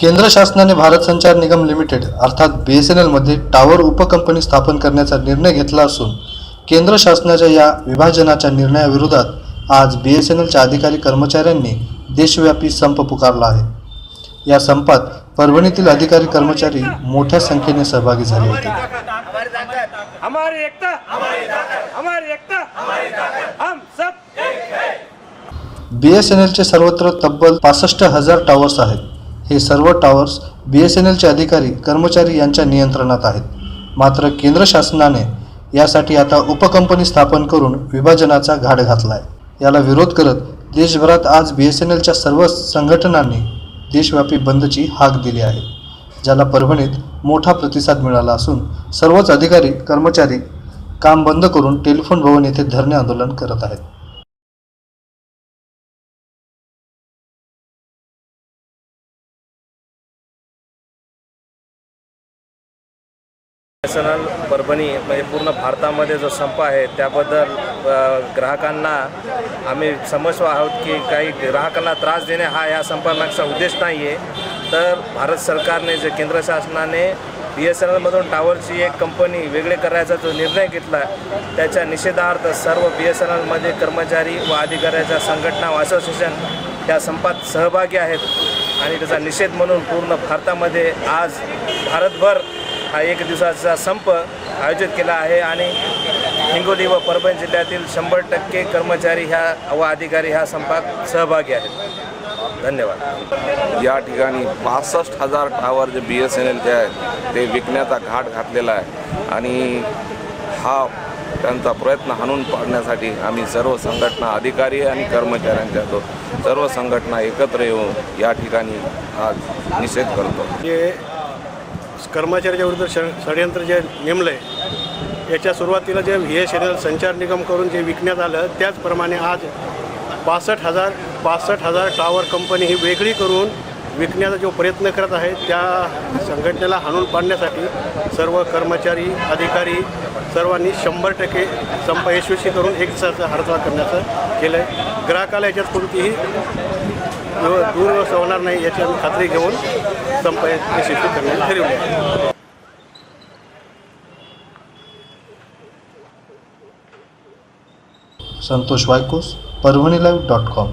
केंद्र शासनाने भारत संचार निगम लिमिटेड अर्थात बी एस एन एलमध्ये टावर उपकंपनी स्थापन करण्याचा निर्णय घेतला असून केंद्र शासनाच्या या विभाजनाच्या निर्णयाविरोधात आज बी एस एन एलच्या अधिकारी कर्मचाऱ्यांनी देशव्यापी संप पुकारला आहे. या संपात परभणीतील अधिकारी कर्मचारी मोठ्या संख्येने सहभागी झाले होते. बी एस एन एलचे सर्वत्र तब्बल पासष्ट हजार टॉवर्स आहेत. हे सर्व टॉवर्स बी एस एन एलचे अधिकारी कर्मचारी यांच्या नियंत्रणात आहेत. मात्र केंद्र शासनाने यासाठी आता उपकंपनी स्थापन करून विभाजनाचा घाट घातला आहे याला विरोध करत देशभरात आज बी एस एन एलच्या सर्व संघटनांनी देशव्यापी बंदची हाक दिली आहे ज्याला परभणीत मोठा प्रतिसाद मिळाला असून सर्वच अधिकारी कर्मचारी काम बंद करून टेलिफोन भवन येथे धरणे आंदोलन करत आहेत. एस परभणी म्हणजे पूर्ण भारतामध्ये जो संप आहे त्याबद्दल ग्राहकांना आम्ही समजतो आहोत की काही ग्राहकांना त्रास देणे हा या संपामागचा उद्देश नाही आहे तर भारत सरकारने जे केंद्र शासनाने बी एस एन एलमधून टावरची एक कंपनी वेगळे करायचा जो निर्णय घेतला त्याच्या निषेधार्थ सर्व बी एस एन एलमध्ये कर्मचारी व अधिकाऱ्याच्या संघटना व असोसिएशन त्या संपात सहभागी आहेत. आणि त्याचा निषेध म्हणून पूर्ण भारतामध्ये आज भारतभर हा एक दिवसाचा संप आयोजित केला आहे आणि हिंगोली व परभणी जिल्ह्यातील शंभर टक्के कर्मचारी ह्या व अधिकारी ह्या संपात सहभागी आहेत. धन्यवाद. या ठिकाणी पासष्ट हजार टावर जे बी एस एन एलचे आहेत ते विकण्याचा घाट घातलेला आहे. आणि हा त्यांचा प्रयत्न हाणून पाडण्यासाठी आम्ही सर्व संघटना अधिकारी आणि कर्मचाऱ्यांच्या तो सर्व संघटना एकत्र येऊन या ठिकाणी आज निषेध करतो. जे कर्मचाऱ्याच्या विरुद्ध ष षडयंत्र जे नेमलं आहे याच्या सुरुवातीला जे व्ही एस एन एल संचार निगम करून जे विकण्यात आलं त्याचप्रमाणे आज पासष्ट हजार पासष्ट हजार टावर कंपनी ही वेगळी करून विकण्याचा जो प्रयत्न करत आहे त्या संघटनेला हाणून पाडण्यासाठी सर्व कर्मचारी अधिकारी सर्वांनी शंभर टक्के संप यशस्वी करून एक दिवसाचा करण्याचं केलं आहे ग्राहकाला याच्यात कोणतीही दूर होणार नाही याची आम्ही खात्री घेऊन संप यशस्वी करण्याचे ठरवले Santosh Waikos Parbhani live dot com